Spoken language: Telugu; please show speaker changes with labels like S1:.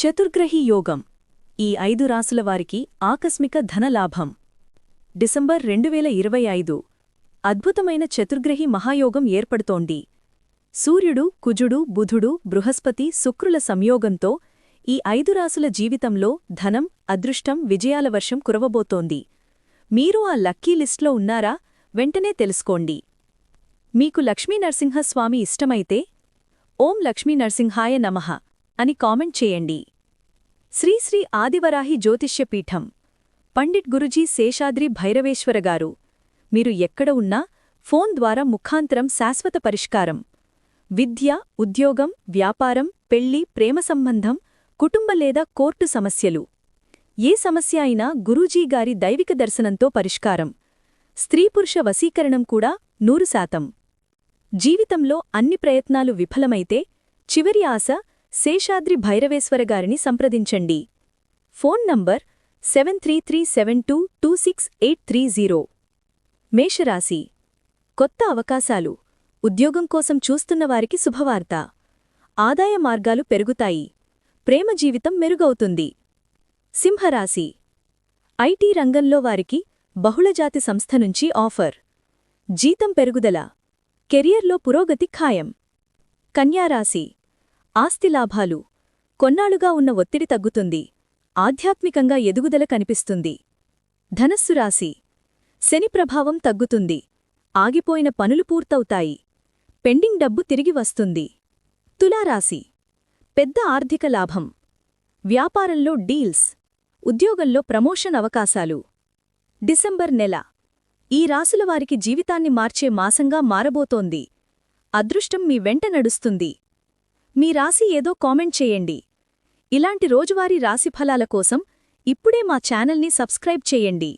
S1: చతుర్గ్రహి యోగం. ఈ ఐదు రాసుల వారికి ఆకస్మిక ధనలాభం డిసెంబర్ రెండువేల ఇరవై ఐదు. అద్భుతమైన చతుర్గ్రహి మహాయోగం ఏర్పడుతోంది. సూర్యుడు కుజుడు బుధుడు బృహస్పతి శుక్రుల సంయోగంతో ఈ ఐదు రాసుల జీవితంలో ధనం అదృష్టం విజయాల వర్షం కురవబోతోంది. మీరు ఆ లక్కీ లిస్ట్లో ఉన్నారా? వెంటనే తెలుసుకోండి. మీకు లక్ష్మీనరసింహస్వామి ఇష్టమైతే ఓం లక్ష్మీనరసింహాయ నమః. అని కామెంట్ చేయండి. శ్రీశ్రీ ఆదివరాహి జ్యోతిష్యపీఠం పండిట్ గురుజీ శేషాద్రి భైరవేశ్వర గారు మీరు ఎక్కడ ఉన్నా ఫోన్ ద్వారా ముఖాంతరం శాశ్వత పరిష్కారం. విద్య ఉద్యోగం వ్యాపారం పెళ్ళి ప్రేమ సంబంధం కుటుంబ లేదా కోర్టు సమస్యలు. ఏ సమస్య అయినా గురూజీ గారి దైవిక దర్శనంతో పరిష్కారం. స్త్రీపురుష వశీకరణం కూడా నూరు శాతం. జీవితంలో అన్ని ప్రయత్నాలు విఫలమైతే చివరి ఆశ శేషాద్రి భైరవేశ్వర గారిని సంప్రదించండి. Phone number seven three three seven two two six eight three zero. మేషరాశి. కొత్త అవకాశాలు. ఉద్యోగం కోసం చూస్తున్నవారికి శుభవార్త. ఆదాయ మార్గాలు పెరుగుతాయి. ప్రేమ జీవితం మెరుగవుతుంది. సింహరాశి. ఐటీ రంగంలో వారికి బహుళజాతి సంస్థ నుంచి ఆఫర్. జీతం పెరుగుదల. కెరియర్లో పురోగతి ఖాయం. కన్యారాశి. ఆస్తి లాభాలు. కొన్నాళ్ళుగా ఉన్న ఒత్తిడి తగ్గుతుంది. ఆధ్యాత్మికంగా ఎదుగుదల కనిపిస్తుంది. ధనస్సు రాశి. శని ప్రభావం తగ్గుతుంది. ఆగిపోయిన పనులు పూర్తవుతాయి. పెండింగ్ డబ్బు తిరిగి వస్తుంది. తులారాశి. పెద్ద ఆర్థిక లాభం. వ్యాపారంలో డీల్స్. ఉద్యోగంలో ప్రమోషన్ అవకాశాలు. డిసెంబర్ నెల. ఈ రాసుల వారికి జీవితాన్ని మార్చే మాసంగా మారబోతోంది. అదృష్టం మీ వెంట నడుస్తుంది. మీ రాశి ఏదో కామెంట్ చేయండి. ఇలాంటి రోజువారీ రాశిఫలాల కోసం ఇప్పుడే మా ఛానల్ని సబ్స్క్రైబ్ చేయండి.